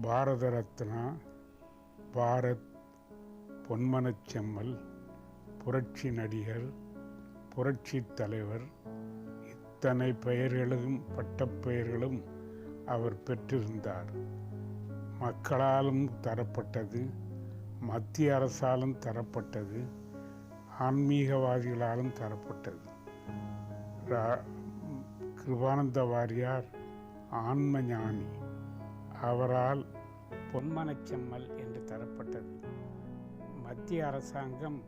பாரத ரத்னா பாரத் பொன்மனச்செம்மல் புரட்சி நடிகர் புரட்சி தலைவர் இத்தனை பெயர்களும் பட்டப்பெயர்களும் அவர் பெற்றிருந்தார். மக்களாலும் தரப்பட்டது மத்திய அரசாலும் தரப்பட்டது ஆன்மீகவாதிகளாலும் தரப்பட்டது. ரா- கிருபானந்த வாரியார் ஆன்ம ஞானி அவரால் பொன்மனச்செம்மல் என்று தரப்பட்டது. மத்திய அரசாங்கம்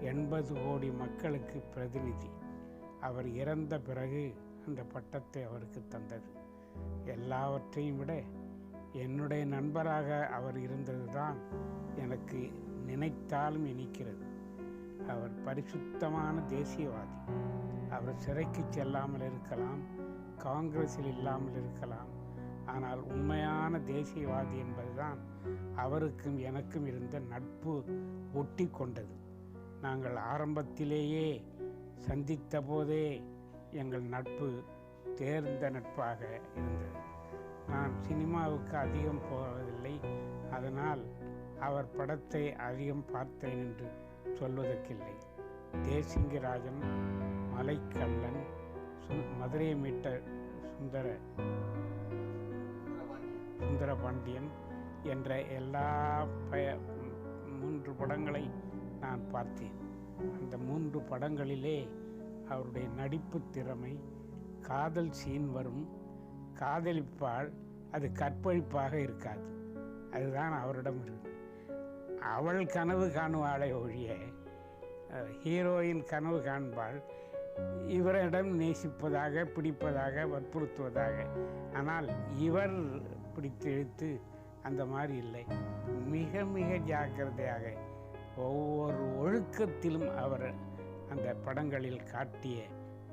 எண்பது கோடி மக்களுக்கு பிரதிநிதி. அவர் இறந்த பிறகு அந்த பட்டத்தை அவருக்கு தந்தது. எல்லாவற்றையும் விட என்னுடைய நண்பராக அவர் இருந்ததுதான் எனக்கு நினைத்தாலும் இனிக்கிறது. அவர் பரிசுத்தமான தேசியவாதி. அவர் சிறைக்கு செல்லாமல் இருக்கலாம் காங்கிரஸில் இல்லாமல் இருக்கலாம் ஆனால் உண்மையான தேசியவாதி என்பதுதான் அவருக்கும் எனக்கும் இருந்த நட்பு ஒட்டி கொண்டது நாங்கள் ஆரம்பத்திலேயே சந்தித்த போதே எங்கள் நட்பு தேர்ந்த நட்பாக இருந்தது. நான் சினிமாவுக்கு அதிகம் போவதில்லை. அதனால் அவர் படத்தை அதிகம் பார்த்தேன் என்று சொல்வதற்கில்லை. தேசிங்கராஜன் மலைக்கல்லன் சு மதுரையை மீட்ட சுந்தர சுந்தரபாண்டியன் என்ற எல்லா பய மூன்று படங்களை நான் பார்த்தேன். அந்த மூன்று படங்களிலே அவருடைய நடிப்பு திறமை காதல் சீன் வரும் காதலிப்பால் அது கற்பழிப்பாக இருக்காது. அதுதான் அவரிடம் இருக்கு அவள் கனவு காணுவாளை ஒழிய ஹீரோயின் கனவு காண்பாள். இவரிடம் நேசிப்பதாக பிடிப்பதாக வற்புறுத்துவதாக. ஆனால் இவர் பிடித்து இழுத்து அந்த மாதிரி இல்லை. மிக மிக ஜாக்கிரதையாக ஒவ்வொரு ஒழுக்கத்திலும் அவர் அந்த படங்களில் காட்டிய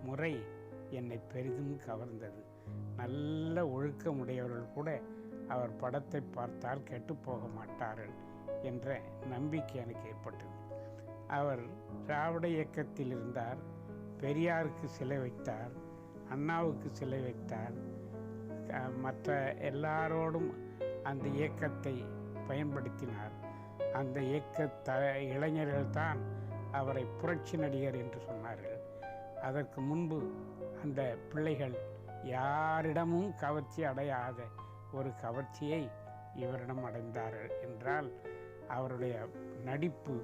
முறை என்னை பெரிதும் கவர்ந்தது. நல்ல ஒழுக்கமுடையவர்கள் கூட அவர் படத்தை பார்த்தால் கெட்டுப்போக மாட்டார்கள் என்ற நம்பிக்கை எனக்கு ஏற்பட்டது. அவர் திராவிட இயக்கத்தில் இருந்தார் பெரியாருக்கு சிலை வைத்தார் அண்ணாவுக்கு சிலை வைத்தார் மற்ற எல்லாரோடும் அந்த இயக்கத்தை பயன்படுத்தினார். அந்த இயக்க த இளைஞர்கள் தான் அவரை புரட்சி நடிகர் என்று சொன்னார்கள். அதற்கு முன்பு அந்த பிள்ளைகள் யாரிடமும் கவர்ச்சி அடையாத ஒரு கவர்ச்சியை இவரிடம் அடைந்தார்கள் என்றால் அவருடைய நடிப்பு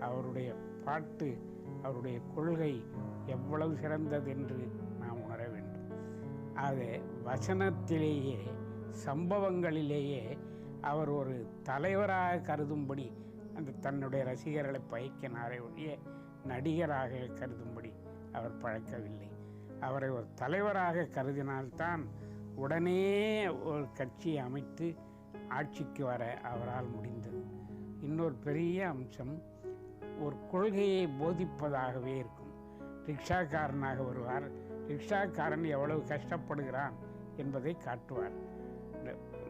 அவருடைய பாட்டு அவருடைய கொள்கை எவ்வளவு சிறந்தது என்று அது வசனத்திலேயே சம்பவங்களிலேயே அவர் ஒரு தலைவராக கருதும்படி அந்த தன்னுடைய ரசிகர்களை பயக்கினாரே ஒழிய நடிகராக கருதும்படி அவர் பழக்கவில்லை அவரை ஒரு தலைவராக கருதினால்தான் உடனே ஒரு கட்சியை அமைத்து ஆட்சிக்கு வர அவரால் முடிந்தது. இன்னொரு பெரிய அம்சம் ஒரு கொள்கையை போதிப்பதாகவே இருக்கும். ரிக்ஷாக்காரனாக வருவார் ரிக்ஷாக்காரன் எவ்வளவு கஷ்டப்படுகிறான் என்பதை காட்டுவார்.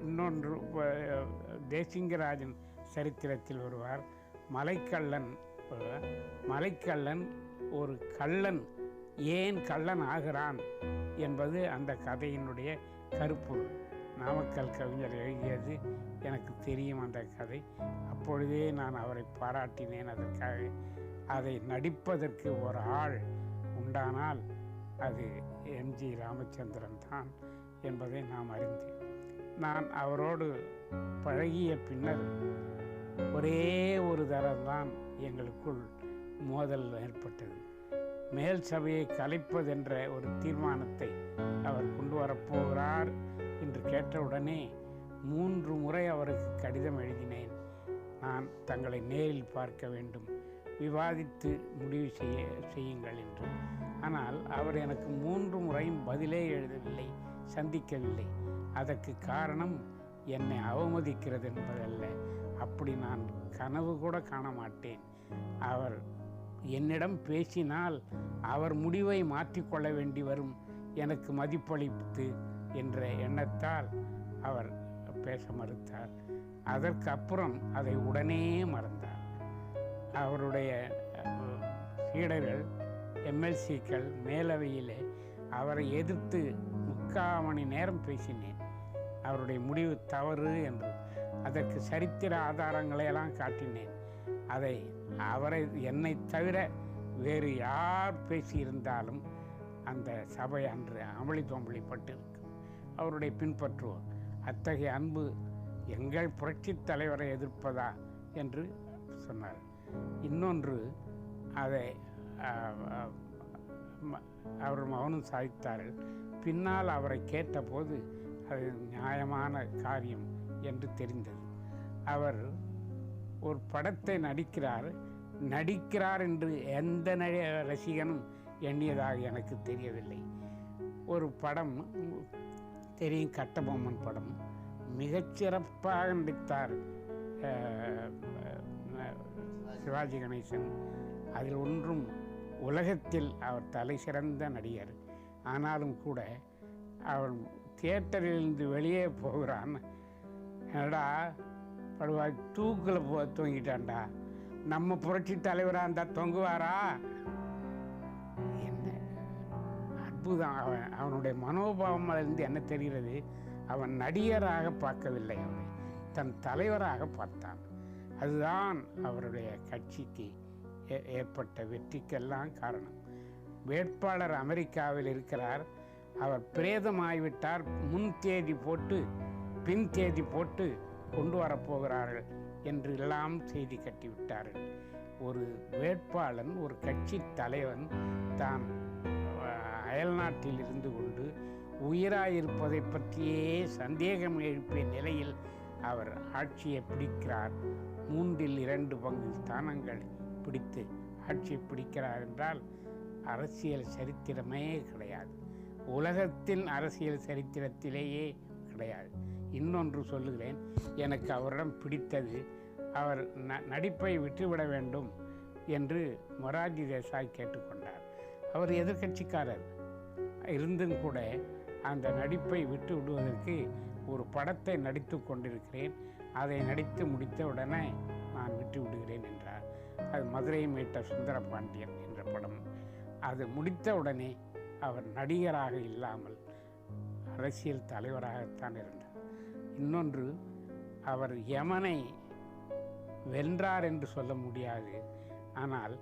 இன்னொன்று தேசிங்கராஜன் சரித்திரத்தில் வருவார். மலைக்கள்ளன் வருவார். மலைக்கள்ளன் ஒரு கள்ளன் ஏன் கள்ளன் ஆகிறான் என்பது அந்த கதையினுடைய கருப்பொருள். நாமக்கல் கவிஞர் எழுதியது எனக்கு தெரியும் அந்த கதை. அப்பொழுதே நான் அவரை பாராட்டினேன். அதற்காக அதை நடிப்பதற்கு ஒரு ஆள் உண்டானால் அது எம்ஜி ராமச்சந்திரன் தான் என்பதை நாம் அறிந்தேன். நான் அவரோடு பழகிய பின்னர் ஒரே ஒரு தரம்தான் எங்களுக்குள் மோதல் ஏற்பட்டது. மேல் சபையை கலைப்பதென்ற ஒரு தீர்மானத்தை அவர் கொண்டு வரப்போகிறார் என்று கேட்டவுடனே மூன்று முறை அவருக்கு கடிதம் எழுதினேன். நான் தங்களை நேரில் பார்க்க வேண்டும். விவாதித்து முடிவு செய்ய செய்யுங்கள் என்று. ஆனால் அவர் எனக்கு மூன்று முறையும் பதிலே எழுதவில்லை சந்திக்கவில்லை. அதற்கு காரணம் என்னை அவமதிக்கிறது என்பதல்ல. அப்படி நான் கனவு கூட காண மாட்டேன் அவர் என்னிடம் பேசினால் அவர் முடிவை மாற்றிக்கொள்ள வேண்டி வரும். எனக்கு மதிப்பளித்து என்ற எண்ணத்தால் அவர் பேச மறுத்தார். அதற்கு அப்புறம் அதை உடனே மறந்தார். அவருடைய சீடர்கள் எம்எல்சிக்கள் மேலவையிலே அவரை எதிர்த்து முக்கால் மணி நேரம் பேசினேன். அவருடைய முடிவு தவறு என்று. அதற்கு சரித்திர ஆதாரங்களை எல்லாம் காட்டினேன். அதை அவரை என்னை தவிர வேறு யார் பேசியிருந்தாலும் அந்த சபை அன்று அமளி தோம்பளிப்பட்டிருக்கும் அவருடைய பின்பற்றுவோர் அத்தகைய அன்பு எங்கள் புரட்சித் தலைவரை எதிர்ப்பதா? என்று சொன்னார். இன்னொன்று அதை அவர் மௌனம் சாதித்தார்கள். பின்னால் அவரை கேட்டபோது அது நியாயமான காரியம் என்று தெரிந்தது. அவர் ஒரு படத்தை நடிக்கிறார். நடிக்கிறார் என்று எந்த நடி- ரசிகனும் எண்ணியதாக எனக்கு தெரியவில்லை. ஒரு படம் தெரியும் கட்டபொம்மன் படம். மிகச்சிறப்பாக நடித்தார் சிவாஜி கணேசன். அதில் ஒன்றும் உலகத்தில் அவர் தலை சிறந்த நடிகர். ஆனாலும் கூட அவன் தியேட்டரிலிருந்து வெளியே போகிறான். என்னடா படுவா தூக்கில் போ தூங்கிட்டான்டா. நம்ம புரட்சி தலைவராக இருந்தால் தொங்குவாரா? என்ன அற்புதம். அவன் அவனுடைய மனோபாவமிலிருந்து என்ன தெரிகிறது? அவன் நடிகராக பார்க்கவில்லை அவனை. தன் தலைவராக பார்த்தான். அதுதான் அவருடைய கட்சிக்கு ஏ- ஏற்பட்ட வெற்றிக்கெல்லாம் காரணம். வேட்பாளர் அமெரிக்காவில் இருக்கிறார். அவர் பிரேதமாகிவிட்டார் முன் தேதி போட்டு பின் தேதி போட்டு கொண்டு வரப்போகிறார்கள் என்று எல்லாம் செய்தி கட்டிவிட்டார்கள். ஒரு வேட்பாளன் ஒரு கட்சி தலைவன் தான் அயல்நாட்டில் இருந்து கொண்டு உயிராயிருப்பதை பற்றியே சந்தேகம் எழுப்பிய நிலையில் அவர் ஆட்சியை பிடிக்கிறார். மூன்றில் இரண்டு பங்கு ஸ்தானங்கள் பிடித்து ஆட்சியை பிடிக்கிறார் என்றால் அரசியல் சரித்திரமே கிடையாது. உலகத்தின் அரசியல் சரித்திரத்திலேயே கிடையாது. இன்னொன்று சொல்லுகிறேன் எனக்கு அவரிடம் பிடித்தது அவர் ந நடிப்பை விட்டுவிட வேண்டும் என்று மொராஜி தேசாய் கேட்டுக்கொண்டார். அவர் எதிர்க்கட்சிக்காரர். இருந்தும் கூட அந்த நடிப்பை விட்டு விடுவதற்கு ஒரு படத்தை நடித்து கொண்டிருக்கிறேன். அதை நடித்து முடித்த உடனே நான் விட்டு விடுகிறேன் என்றார். அது மதுரை மீட்ட சுந்தர பாண்டியன் என்ற படம். அது முடித்த உடனே அவர் நடிகராக இல்லாமல் அரசியல் தலைவராகத்தான் இருந்தார். இன்னொன்று அவர் யமனை வென்றார் என்று சொல்ல முடியாது. ஆனால்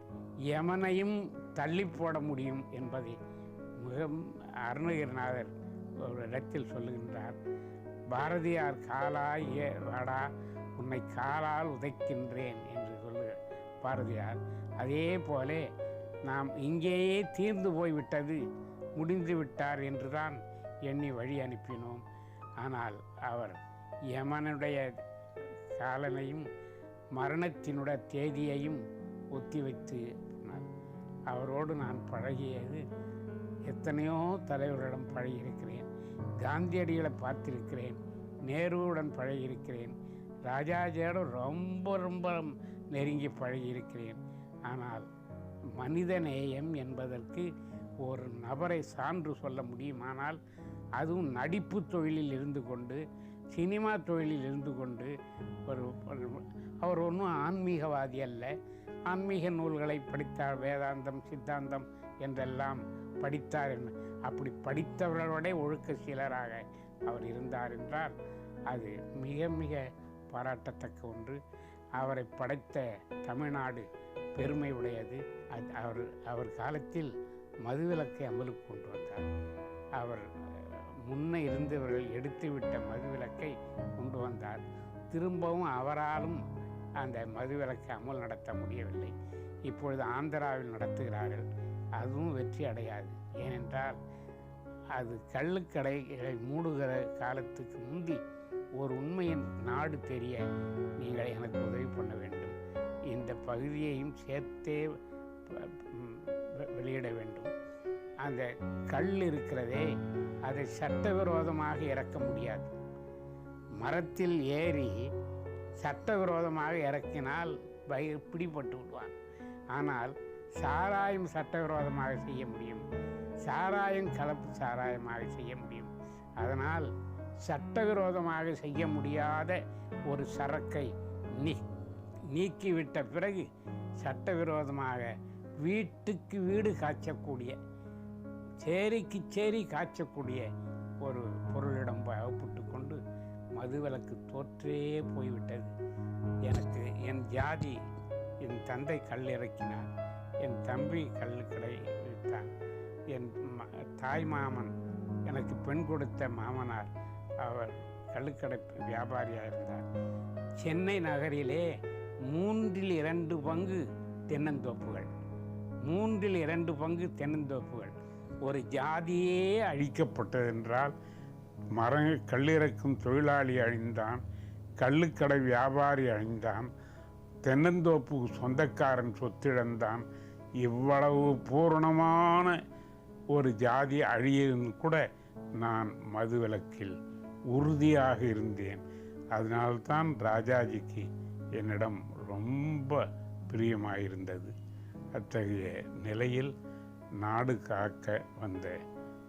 யமனையும் தள்ளி போட முடியும் என்பதை மிக அருணகிரிநாதர் ஒரு இடத்தில் சொல்லுகின்றார். பாரதியார் காலாய் ஏ வாடா உன்னை காலால் உதைக்கின்றேன் என்று சொல்லு பாரதியார். அதே போலே நாம் இங்கேயே தீர்ந்து போய்விட்டது முடிந்து விட்டார் என்றுதான் எண்ணி வழி அனுப்பினோம். ஆனால் அவர் யமனுடைய காலனையும் மரணத்தினுடைய தேதியையும் ஒத்திவைத்து போனார் அவரோடு நான் பழகியது எத்தனையோ தலைவர்களிடம் பழகியிருக்கிறேன். காந்தியடிகளை பார்த்திருக்கிறேன். நேருவுடன் பழகியிருக்கிறேன். ராஜாஜியோடு ரொம்ப ரொம்ப நெருங்கி பழகியிருக்கிறேன். ஆனால் மனித நேயம் என்பதற்கு ஒரு நபரை சான்று சொல்ல முடியுமானால் அதுவும் நடிப்பு தொழிலில் இருந்து கொண்டு சினிமா தொழிலில் இருந்து கொண்டு ஒரு அவர் ஒன்றும் ஆன்மீகவாதி அல்ல. ஆன்மீக நூல்களை படித்தார் வேதாந்தம் சித்தாந்தம் என்றெல்லாம் படித்தார் என்ன அப்படி படித்தவர்களோட ஒழுக்க சீலராக அவர் இருந்தார் என்றால் அது மிக மிக பாராட்டத்தக்க ஒன்று. அவரை படைத்த தமிழ்நாடு பெருமை உடையது. அது அவர் அவர் காலத்தில் மதுவிலக்கை அமலுக்கு கொண்டு வந்தார். அவர் முன்னே முன்ன இருந்தவர்கள் எடுத்துவிட்ட மதுவிலக்கை கொண்டு வந்தார். திரும்பவும் அவராலும் அந்த மதுவிலக்கை அமல் நடத்த முடியவில்லை. இப்பொழுது ஆந்திராவில் நடத்துகிறார்கள். அதுவும் வெற்றி அடையாது. ஏனென்றால் அது கள்ளுக்கடைகளை மூடுகிற காலத்துக்கு முந்தி ஒரு உண்மையின் நாடு தெரிய நீங்கள் எனக்கு உதவி பண்ண வேண்டும். இந்த பகுதியையும் சேர்த்தே வெளியிட வேண்டும். அந்த கல் இருக்கிறதே அதை சட்டவிரோதமாக இறக்க முடியாது. மரத்தில் ஏறி சட்டவிரோதமாக இறக்கினால் பய பிடிபட்டு விடுவான். ஆனால் சாராயம் சட்டவிரோதமாக செய்ய முடியும். சாராயம் கலப்பு சாராயமாக செய்ய முடியும். அதனால் சட்டவிரோதமாக செய்ய முடியாத ஒரு சரக்கை நீ நீக்கிவிட்ட பிறகு சட்டவிரோதமாக வீட்டுக்கு வீடு காய்ச்சக்கூடிய சேரிக்கு சேரி காய்ச்சக்கூடிய ஒரு பொருளிடம் அகப்பட்டு கொண்டு மதுவிலக்கு தோற்றே போய்விட்டது. எனக்கு என் ஜாதி என் தந்தை கல் இறக்கினார் என் தம்பி கல்லுக்களை விட்டான் என் ம- தாய் மாமன் எனக்கு பெண் கொடுத்த மாமனார் அவர் கள்ளுக்கடை வியாபாரியாக இருந்தார். சென்னை நகரிலே மூன்றில் இரண்டு பங்கு தென்னந்தோப்புகள். மூன்றில் இரண்டு பங்கு தென்னந்தோப்புகள். ஒரு ஜாதியே அழிக்கப்பட்டது என்றால் மர கல்லிறக்கும் தொழிலாளி அழிந்தான் கள்ளுக்கடை வியாபாரி அழிந்தான் தென்னந்தோப்பு சொந்தக்காரன் சொத்திழந்தான். இவ்வளவு பூரணமான ஒரு ஜாதி அழியும் கூட நான் மதுவிலக்கில் உறுதியாக இருந்தேன். அதனால்தான் ராஜாஜிக்கு என்னிடம் ரொம்ப பிரியமாயிருந்தது. அத்தகைய நிலையில் நாடு காக்க வந்த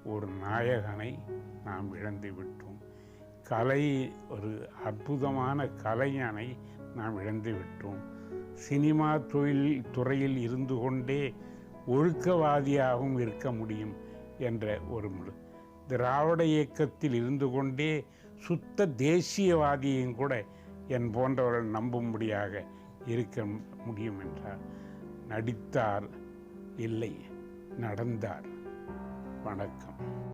ஒரு நாயகனை நாம் இழந்து விட்டோம். கலை ஒரு அற்புதமான கலைஞனை நாம் இழந்து விட்டோம் சினிமா தொழில் துறையில் இருந்து கொண்டே ஒழுக்கவாதியாகவும் இருக்க முடியும் என்ற ஒரு முழு. திராவிட இயக்கத்தில் இருந்து கொண்டே சுத்த தேசியவாதியையும் கூட என் போன்றவர்கள் நம்பும்படியாக இருக்க முடியும் என்றார். நடித்தார் இல்லை நடந்தார். வணக்கம்.